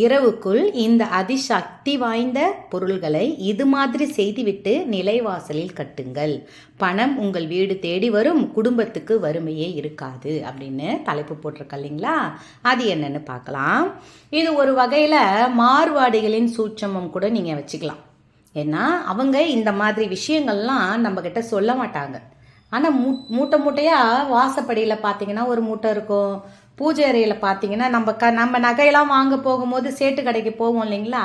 இரவுக்குள் இந்த அதிசக்தி வாய்ந்த பொருள்களை இது மாதிரி செய்துவிட்டு நிலைவாசலில் கட்டுங்கள். பணம் உங்கள் வீடு தேடி வரும் குடும்பத்துக்கு வறுமையே இருக்காது அப்படின்னு தலைப்பு போட்டிருக்க இல்லைங்களா? அது என்னன்னு பார்க்கலாம். இது ஒரு வகையில் மார்வாடிகளின் சூட்சமம் கூட நீங்கள் வச்சுக்கலாம். ஏன்னா அவங்க இந்த மாதிரி விஷயங்கள்லாம் நம்மக்கிட்ட சொல்ல மாட்டாங்க. ஆனால் மூ மூட்டை மூட்டையாக வாசப்படியில் பார்த்தீங்கன்னா ஒரு மூட்டை இருக்கும் பூஜை அறையில் பார்த்தீங்கன்னா நம்ம க நம்ம நகையெல்லாம் வாங்க போகும்போது சேட்டு கடைக்கு போவோம் இல்லைங்களா?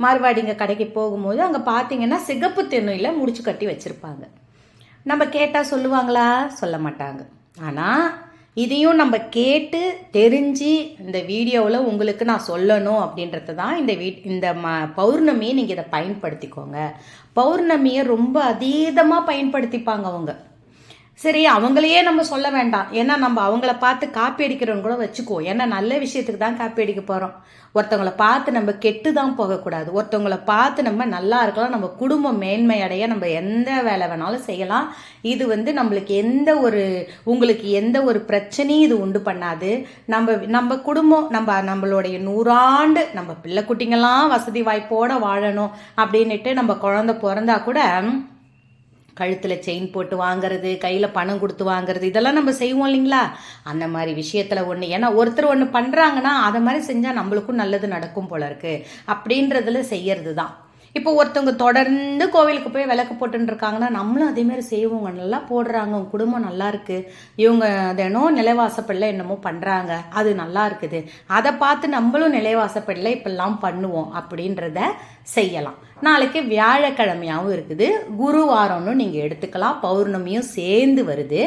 மார்வாடிங்க கடைக்கு போகும்போது அங்கே பார்த்தீங்கன்னா சிகப்பு தென்னையில் முடிச்சு கட்டி வச்சுருப்பாங்க. நம்ம கேட்டால் சொல்லுவாங்களா? சொல்ல மாட்டாங்க. ஆனால் இதையும் நம்ம கேட்டு தெரிஞ்சு இந்த வீடியோவில் உங்களுக்கு நான் சொல்லணும் அப்படின்றது தான் இந்த வீ இந்த ம பௌர்ணமியை நீங்கள் இதை பயன்படுத்திக்கோங்க. பௌர்ணமியை ரொம்ப அதீதமாக பயன்படுத்திப்பாங்க அவங்க. சரி அவங்களையே நம்ம சொல்ல வேண்டாம். ஏன்னா நம்ம அவங்கள பார்த்து காப்பி அடிக்கிறவங்க கூட வச்சுக்கோ. ஏன்னா நல்ல விஷயத்துக்கு தான் காப்பி அடிக்க போகிறோம் ஒருத்தவங்கள பார்த்து நம்ம கெட்டு தான் போகக்கூடாது. ஒருத்தவங்கள பார்த்து நம்ம நல்லா இருக்கலாம். நம்ம குடும்பம் மேன்மை அடைய நம்ம எந்த வேலை வேணாலும் செய்யலாம். இது வந்து நம்மளுக்கு எந்த ஒரு உங்களுக்கு எந்த ஒரு பிரச்சனையும் இது உண்டு பண்ணாது. நம்ம நம்ம குடும்பம் நம்ம நம்மளுடைய நூறாண்டு நம்ம பிள்ளை குட்டிங்கெல்லாம் வசதி வாய்ப்போடு வாழணும் அப்படின்னுட்டு நம்ம குழந்த பிறந்தா கூட கழுத்தில் செயின் போட்டு வாங்குறது கையில் பணம் கொடுத்து வாங்குறது இதெல்லாம் நம்ம செய்வோம் இல்லைங்களா? அந்த மாதிரி விஷயத்தில் ஒன்று ஏன்னா ஒருத்தர் ஒன்று பண்ணுறாங்கன்னா அதை மாதிரி செஞ்சால் நம்மளுக்கும் நல்லது நடக்கும் போல இருக்குது அப்படின்றதுல செய்யறது தான் இப்போ ஒருத்தவங்க தொடர்ந்து கோவிலுக்கு போய் விளக்கு போட்டுன்னு இருக்காங்கன்னா நம்மளும் அதேமாரி செய்வோங்க. நல்லா போடுறாங்க. உங்க குடும்பம் நல்லா இருக்கு. இவங்க தினம் நிலைவாசப்படல என்னமோ பண்ணுறாங்க அது நல்லா இருக்குது. அதை பார்த்து நம்மளும் நிலைவாசப்படல இப்பெல்லாம் பண்ணுவோம் அப்படின்றத செய்யலாம். நாளைக்கு வியாழக்கிழமையாகவும் இருக்குது. குருவாரம்னு நீங்கள் எடுத்துக்கலாம். பௌர்ணமியும் சேர்ந்து வருது.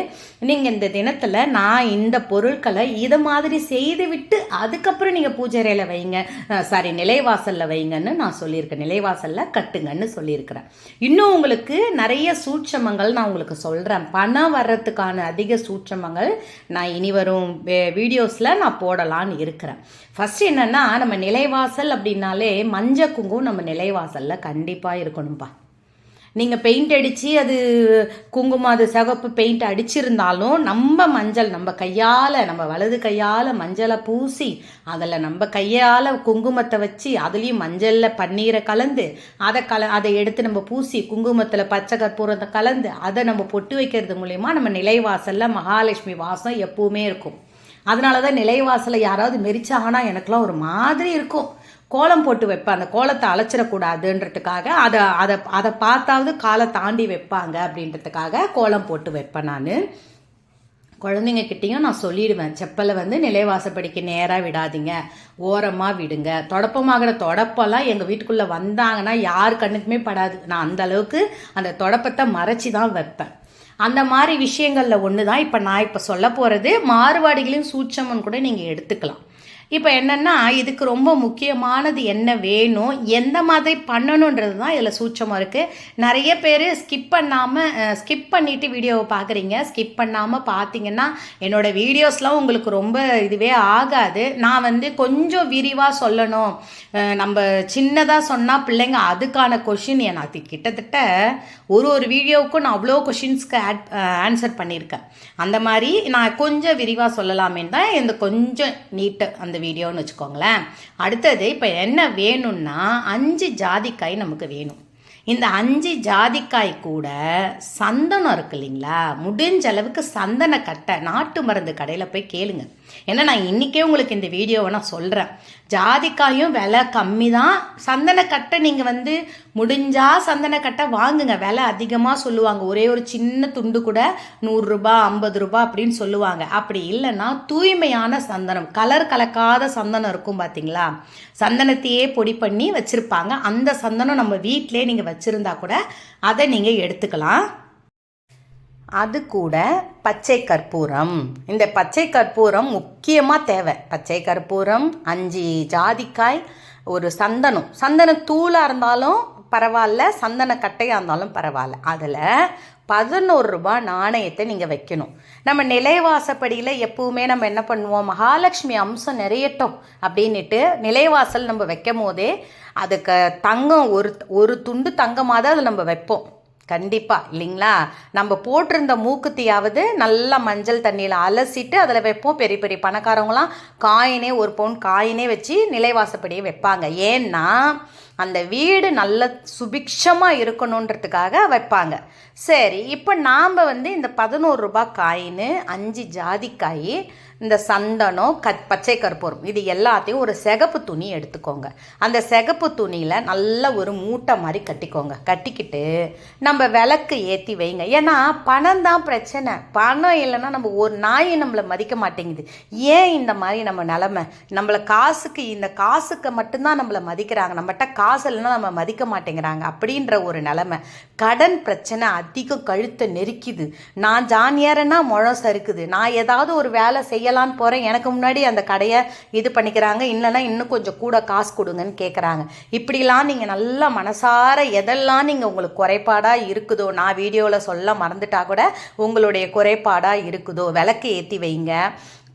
நீங்கள் இந்த தினத்தில் நான் இந்த பொருட்களை இதை மாதிரி செய்து விட்டு அதுக்கப்புறம் நீங்கள் பூஜைறையில் வைங்க. சாரி நிலைவாசலில் வைங்கன்னு நான் சொல்லியிருக்கேன். நிலைவாசலில் கட்டுங்கன்னு சொல்லியிருக்கிறேன். இன்னும் உங்களுக்கு நிறைய சூட்சமங்கள் நான் உங்களுக்கு சொல்கிறேன் பணம் வர்றதுக்கான அதிக சூட்சமங்கள் நான் இனி வரும் வீடியோஸில் நான் போடலான்னு இருக்கிறேன். ஃபஸ்ட் என்னென்னா நம்ம நிலைவாசல் அப்படின்னாலே மஞ்சள் குங்குமம் நம்ம நிலைவாசலில் கண்டிப்பாக இருக்கணும்ப்பா நீங்கள் பெயிண்ட் அடித்து அது குங்குமம் அது சிகப்பு பெயிண்ட் அடிச்சிருந்தாலும் நம்ம மஞ்சள் நம்ம கையால் நம்ம வலது கையால் மஞ்சளை பூசி அதில் நம்ம கையால் குங்குமத்தை வச்சு அதுலேயும் மஞ்சளில் பன்னீரை கலந்து அதை கல அதை எடுத்து நம்ம பூசி குங்குமத்தில் பச்சை கற்பூரத்தை கலந்து அதை நம்ம பொட்டு வைக்கிறது மூலயமா நம்ம நிலைவாசலில் மகாலட்சுமி வாசம் எப்பவுமே இருக்கும். அதனால தான் நிலைவாசலை யாராவது மெரிச்சாங்கன்னா எனக்குலாம் ஒரு மாதிரி இருக்கும். கோலம் போட்டு வைப்பேன் அந்த கோலத்தை அலைச்சிடக்கூடாதுன்றதுக்காக அதை அதை அதை பார்த்தாவது காலை தாண்டி வைப்பாங்க அப்படின்றதுக்காக கோலம் போட்டு வைப்பேன் நான். குழந்தைங்க கிட்டேயும் நான் சொல்லிடுவேன் செப்பலை வந்து நிலைவாசப்படிக்கு நேராக விடாதீங்க ஓரமாக விடுங்க. தொடப்பமாகிற தொடப்பெல்லாம் எங்கள் வீட்டுக்குள்ளே வந்தாங்கன்னா யார் கண்ணுக்குமே படாது. நான் அந்த அளவுக்கு அந்த தொடப்பத்தை மறைச்சி தான் வைப்பேன். அந்த மாதிரி விஷயங்களில் ஒன்று தான் இப்போ நான் இப்போ சொல்ல போகிறது மாறுபாடுகளையும் சூட்சமன் கூட நீங்கள் எடுத்துக்கலாம். இப்போ என்னென்னா இதுக்கு ரொம்ப முக்கியமானது என்ன வேணும் எந்த மாதிரி பண்ணணுன்றது தான் இதில் சூட்சமாக இருக்குது நிறைய பேர் ஸ்கிப் பண்ணாமல் ஸ்கிப் பண்ணிவிட்டு வீடியோவை பார்க்குறீங்க ஸ்கிப் பண்ணாமல் பார்த்தீங்கன்னா என்னோடய வீடியோஸ்லாம் உங்களுக்கு ரொம்ப இதுவே ஆகாது. நான் வந்து கொஞ்சம் விரிவாக சொல்லணும். நம்ம சின்னதாக சொன்னால் பிள்ளைங்க அதுக்கான கொஷின் எனக்கு கிட்டத்தட்ட ஒரு ஒரு வீடியோவுக்கும் நான் அவ்வளோ கொஷின்ஸ்க்கு ஆட் ஆன்சர் பண்ணியிருக்கேன். அந்த மாதிரி நான் கொஞ்சம் விரிவாக சொல்லலாமேன்னு தான் இந்த கொஞ்சம் நீட்டு அந்த வீடியோன்னு வச்சுக்கோங்களேன். அடுத்தது இப்போ என்ன வேணும்னா அஞ்சு ஜாதிக்காய் நமக்கு வேணும். இந்த அஞ்சு ஜாதிக்காய் கூட சந்தனம் இருக்கு இல்லைங்களா? முடிஞ்ச அளவுக்கு சந்தன கட்டை நாட்டு மருந்து கடையில் போய் கேளுங்க. ஏன்னா நான் இன்றைக்கே உங்களுக்கு இந்த வீடியோவை நான் சொல்கிறேன் ஜாதிக்காயும் விலை கம்மி தான் சந்தனக்கட்டை நீங்கள் வந்து முடிஞ்சால் சந்தனக்கட்டை வாங்குங்க. விலை அதிகமாக சொல்லுவாங்க. ஒரே ஒரு சின்ன துண்டு கூட நூறுரூபா ஐம்பது ரூபா அப்படின்னு சொல்லுவாங்க. அப்படி இல்லைன்னா தூய்மையான சந்தனம் கலர் கலக்காத சந்தனம் இருக்கும் பார்த்தீங்களா சந்தனத்தையே பொடி பண்ணி வச்சுருப்பாங்க. அந்த சந்தனம் நம்ம வீட்டிலே நீங்கள் வச்சுருந்தா கூட அதை நீங்கள் எடுத்துக்கலாம். அது கூட பச்சை கற்பூரம். இந்த பச்சை கற்பூரம் முக்கியமாக தேவை. பச்சை கற்பூரம் அஞ்சு ஜாதிக்காய் ஒரு சந்தனம். சந்தன தூளாக இருந்தாலும் பரவாயில்ல சந்தன கட்டையாக இருந்தாலும் பரவாயில்ல. அதில் பதினோரு ரூபா நாணயத்தை நீங்கள் வைக்கணும். நம்ம நிலைவாசப்படியில் எப்பவுமே நம்ம என்ன பண்ணுவோம்? மகாலட்சுமி அம்சம் நிறையட்டும் அப்படின்னுட்டு நிலைவாசல் நம்ம வைக்கும் போதே அதுக்கு தங்கம் ஒரு ஒரு துண்டு தங்கமாக தான் அதை நம்ம வைப்போம். கண்டிப்பாக இல்லைங்களா? நம்ம போட்டிருந்த மூக்குத்தியாவது நல்லா மஞ்சள் தண்ணியில் அலசிட்டு அதில் வைப்போம். பெரிய பெரிய பணக்காரவங்களாம் காயினே ஒரு பவுன் காயினே வச்சு நிலைவாசப்படியே வைப்பாங்க. ஏன்னா அந்த வீடு நல்ல சுபிக்ஷமாக இருக்கணுன்றதுக்காக வைப்பாங்க. சரி இப்போ நாம் வந்து இந்த பதினோரு ரூபாய் காயின் அஞ்சு ஜாதிக்காய் இந்த சந்தனம் க பச்சை கற்பூரம் இது எல்லாத்தையும் ஒரு சிகப்பு துணி எடுத்துக்கோங்க. அந்த சிகப்பு துணியில் நல்ல ஒரு மூட்டை மாதிரி கட்டிக்கோங்க. கட்டிக்கிட்டு நம்ம விளக்கு ஏற்றி வைங்க. ஏன்னா பணம் தான் பிரச்சனை. பணம் இல்லைன்னா நம்ம ஒரு நாயை நம்மளை மதிக்க மாட்டேங்குது. ஏன் இந்த மாதிரி நம்ம நிலமை? நம்மளை காசுக்கு இந்த காசுக்கு மட்டும்தான் நம்மளை மதிக்கிறாங்க. நம்மகிட்ட காசு இல்லைன்னா நம்ம மதிக்க மாட்டேங்கிறாங்க. அப்படின்ற ஒரு நிலமை. கடன் பிரச்சனை அதிகம் கழுத்தை நெருக்கிது. நான் ஜானியாரன்னா முழம் சறுக்குது. நான் ஏதாவது ஒரு வேலை செய்யலான்னு போகிறேன் எனக்கு முன்னாடி அந்த கடையை இது பண்ணிக்கிறாங்க. இல்லைன்னா இன்னும் கொஞ்சம் கூட காசு கொடுங்கன்னு கேட்குறாங்க இப்படிலாம் நீங்கள் நல்லா மனசார எதெல்லாம் நீங்கள் உங்களுக்கு குறைபாடாக இருக்குதோ நான் வீடியோவில் சொல்ல மறந்துட்டா கூட உங்களுடைய குறைபாடாக இருக்குதோ விளக்கு ஏற்றி வைங்க.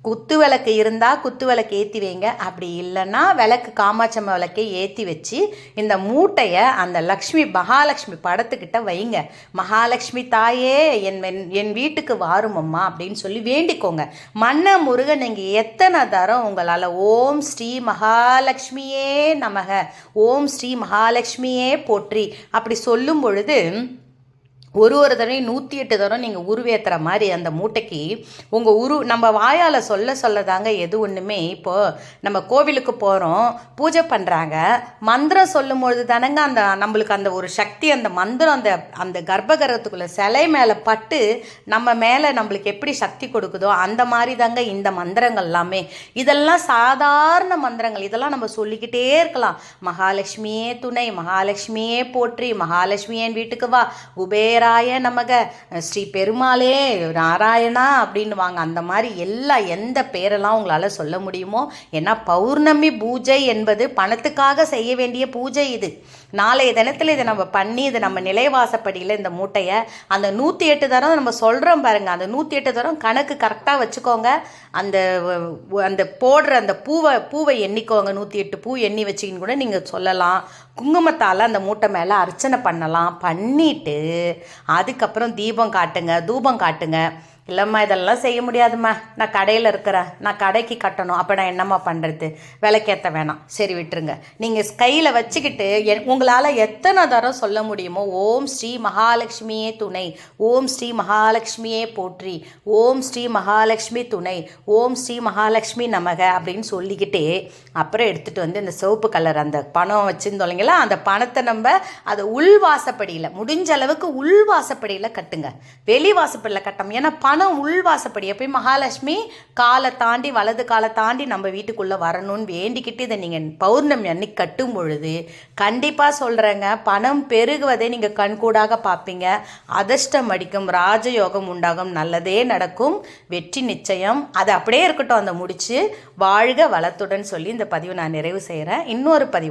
குத்து விளக்கு இருந்தால் குத்து விளக்கு ஏற்றி வைங்க. அப்படி இல்லைன்னா விளக்கு காமாட்சம்ம விளக்கை ஏற்றி வச்சு இந்த மூட்டையை அந்த லக்ஷ்மி மகாலட்சுமி படத்துக்கிட்ட வைங்க. மகாலட்சுமி தாயே என் என் வீட்டுக்கு வாருமம்மா அப்படின்னு சொல்லி வேண்டிக்கோங்க. மன்ன முருகன் நீங்கள் எத்தனை தரம் உங்களால் ஓம் ஸ்ரீ மகாலட்சுமியே நமக. ஓம் ஸ்ரீ மகாலட்சுமியே போற்றி. அப்படி சொல்லும் பொழுது ஒரு ஒரு தடவையும் நூற்றி எட்டு தடவை நீங்கள் உருவேற்றுற மாதிரி அந்த மூட்டைக்கு உங்கள் உரு நம்ம வாயால் சொல்ல சொல்ல தாங்க எது ஒன்றுமே இப்போது நம்ம கோவிலுக்கு போகிறோம் பூஜை பண்ணுறாங்க மந்திரம் சொல்லும்பொழுது தானங்க அந்த நம்மளுக்கு அந்த ஒரு சக்தி அந்த மந்திரம் அந்த அந்த கர்ப்பகரத்துக்குள்ளே சிலை மேலே பட்டு நம்ம மேலே நம்மளுக்கு எப்படி சக்தி கொடுக்குதோ அந்த மாதிரி தாங்க இந்த மந்திரங்கள் எல்லாமே. இதெல்லாம் சாதாரண மந்திரங்கள். இதெல்லாம் நம்ம சொல்லிக்கிட்டே இருக்கலாம். மகாலட்சுமியே துணை மகாலட்சுமியே போற்றி மகாலட்சுமியன் வீட்டுக்கு வா குபேர குபேராய நமக ஸ்ரீ பெருமாளே நாராயணா அப்படின்வாங்க அந்த மாதிரி எல்லா எந்த பேரெல்லாம் உங்களால் சொல்ல முடியுமோ ஏன்னா பௌர்ணமி பூஜை என்பது பணத்துக்காக செய்ய வேண்டிய பூஜை இது. நாளைய தினத்தில் இதை நம்ம பண்ணி இதை நம்ம நிலைவாசப்படியில் இந்த மூட்டையை அந்த நூற்றி எட்டு தரம் நம்ம சொல்கிறோம் பாருங்கள் அந்த நூற்றி எட்டு தரம் கணக்கு கரெக்டாக வச்சுக்கோங்க. அந்த அந்த போடுற அந்த பூவை பூவை எண்ணிக்கோங்க. நூற்றி எட்டு பூ எண்ணி வச்சிக்கின்னு கூட நீங்கள் சொல்லலாம். குங்குமத்தால் அந்த மூட்டை மேலே அர்ச்சனை பண்ணலாம். பண்ணிவிட்டு அதுக்கப்புறம் தீபம் காட்டுங்க தூபம் காட்டுங்க. இல்லைம்மா இதெல்லாம் செய்ய முடியாதும்மா. நான் கடையில் இருக்கிறேன். நான் கடைக்கு கட்டணும். அப்போ நான் என்னம்மா பண்ணுறது விலைக்கேற்ற வேணாம். சரி விட்டுருங்க. நீங்கள் கையில் வச்சுக்கிட்டு என் உங்களால் எத்தனை தரம் சொல்ல முடியுமோ ஓம் ஸ்ரீ மகாலட்சுமியே துணை. ஓம் ஸ்ரீ மகாலட்சுமியே போற்றி. ஓம் ஸ்ரீ மகாலட்சுமி துணை. ஓம் ஸ்ரீ மகாலட்சுமி நமக அப்படின்னு சொல்லிக்கிட்டே அப்புறம் எடுத்துகிட்டு வந்து இந்த சிவப்பு கலர் அந்த பணம் வச்சுருந்தோம் அந்த பணத்தை நம்ம அதை உள்வாசப்படியில் முடிஞ்ச அளவுக்கு உள்வாசப்படியில் கட்டுங்க. வெளி வாசப்படியில் கட்டணும். ஏன்னா ஆனால் உள்வாசப்படி எப்பயும் மகாலட்சுமி காலை தாண்டி வலது காலை தாண்டி நம்ம வீட்டுக்குள்ளே வரணும்னு வேண்டிக்கிட்டு இதை நீங்கள் பௌர்ணமி அன்னைக்கு கட்டும் பொழுது கண்டிப்பாக சொல்கிறேங்க பணம் பெருகுவதை நீங்கள் கண்கூடாக பார்ப்பீங்க. அதிர்ஷ்டம் அடிக்கும் ராஜயோகம் உண்டாகும் நல்லதே நடக்கும் வெற்றி நிச்சயம். அது அப்படியே இருக்கட்டும் அந்த முடிச்சு வாழ்க வளத்துடன் சொல்லி இந்த பதிவு நான் நிறைவு செய்கிறேன் இன்னொரு பதிவு